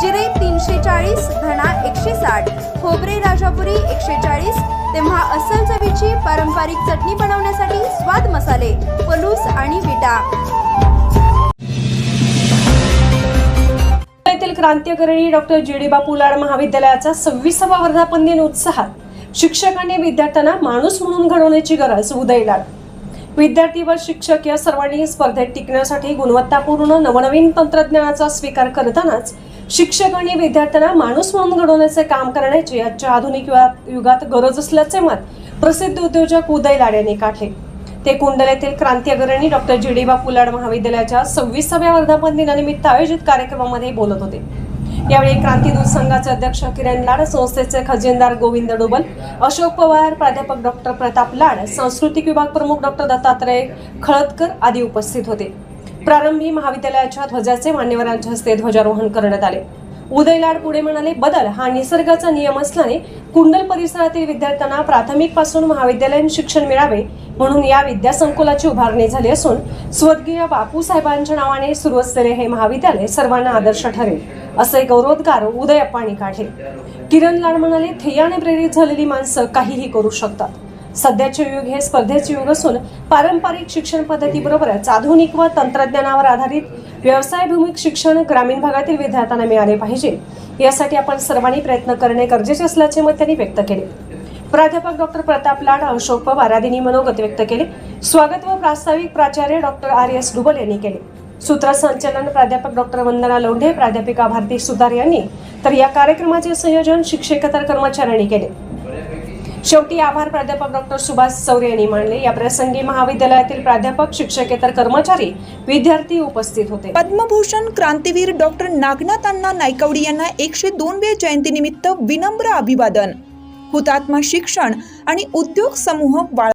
जिरे तीनशे चाळीस धणा एकशे साठ खोबरे राजापुरी एकशे चाळीस तेव्हा अस्सल चवीची पारंपरिक चटणी बनवण्यासाठी स्वाद मसाले पलूस आणि विटा. येथील क्रांतिकारणी डॉक्टर जी डी बापू लाड महाविद्यालयाचा सव्वीसावा वर्धापन दिन उत्साहात शिक्षकांनी विद्यार्थ्यांना माणूस म्हणून घडवण्याची गरज उदयला विद्यार्थी व शिक्षक या सर्वांनी स्पर्धेत टिकण्यासाठी गुणवत्तापूर्ण नवनवीन तंत्रज्ञानाचा स्वीकार करतानाच शिक्षक आणि विद्यार्थ्यांना माणूस म्हणून घडवण्याचे काम करण्याची आजच्या आधुनिक युगात- युगात गरज असल्याचे मत प्रसिद्ध उद्योजक उदय लाड यांनी काढले. ते कुंडल येथील क्रांती अग्रणी डॉक्टर जी डी बापू लाड महाविद्यालयाच्या सव्वीसाव्या वर्धापन दिनानिमित्त आयोजित कार्यक्रमामध्ये बोलत होते. यावेळी क्रांती दूत संघाचे अध्यक्ष किरण लाड संस्थेचे खजिनदार गोविंद डोबल अशोक पवार प्राध्यापक डॉक्टर प्रताप लाड सांस्कृतिक विभाग प्रमुख डॉक्टर दत्तात्रय खळदकर आदी उपस्थित होते. प्रारंभी महाविद्यालयाच्या ध्वजाचे मान्यवरांच्या हस्ते ध्वजारोहण करण्यात आले. उदय लाड पुढे म्हणाले बदल हा निसर्गाचा नियम असल्याने कुंडल परिसरातील विद्यार्थ्यांना प्राथमिकपासून महाविद्यालयीन शिक्षण मिळावे म्हणून या विद्यासंकुलाची उभारणी झाली असून स्वर्गीय बापू साहेबांच्या नावाने सुरू असलेले हे महाविद्यालय सर्वांना आदर्श ठरेल असे गौरवोद्गार उदय अप्पांनी काढले. किरण लाड म्हणाले ध्येयाने प्रेरित झालेली माणसं काहीही करू शकतात. सध्याचे युग हे स्पर्धेचे युग असून पारंपरिक शिक्षण पद्धतीबरोबरच आधुनिक व तंत्रज्ञानावर आधारित व्यवसायभिमुख शिक्षण ग्रामीण भागातील विद्यार्थ्यांना मिळाले पाहिजे. यासाठी आपण सर्वांनी प्रयत्न करणे गरजेचे असल्याचे मत त्यांनी व्यक्त केले. प्राध्यापक डॉक्टर प्रताप लाड अशोक पवार आदींनी मनोगत व्यक्त केले. स्वागत व प्रास्ताविक प्राचार्य डॉक्टर आर एस डुबल यांनी केले. सूत्रसंचालन प्राध्यापक डॉक्टर वंदना लोंढे प्राध्यापिका भारती सुधार यांनी. तर या कार्यक्रमाचे संयोजन शिक्षकेतर कर्मचाऱ्यांनी केले. शेवटी आभार प्राध्यापक डॉक्टर सुभाष सौर यांनी मानले या प्रसंगी महाविद्यालयातील प्राध्यापक शिक्षकेतर कर्मचारी विद्यार्थी उपस्थित होते. पद्मभूषण क्रांतीवीर डॉक्टर नागनाथ अण्णा नायकवडी यांना एकशे दोन वे जयंतीनिमित्त विनम्र अभिवादन. हुतात्मा शिक्षण आणि उद्योग समूह बाळ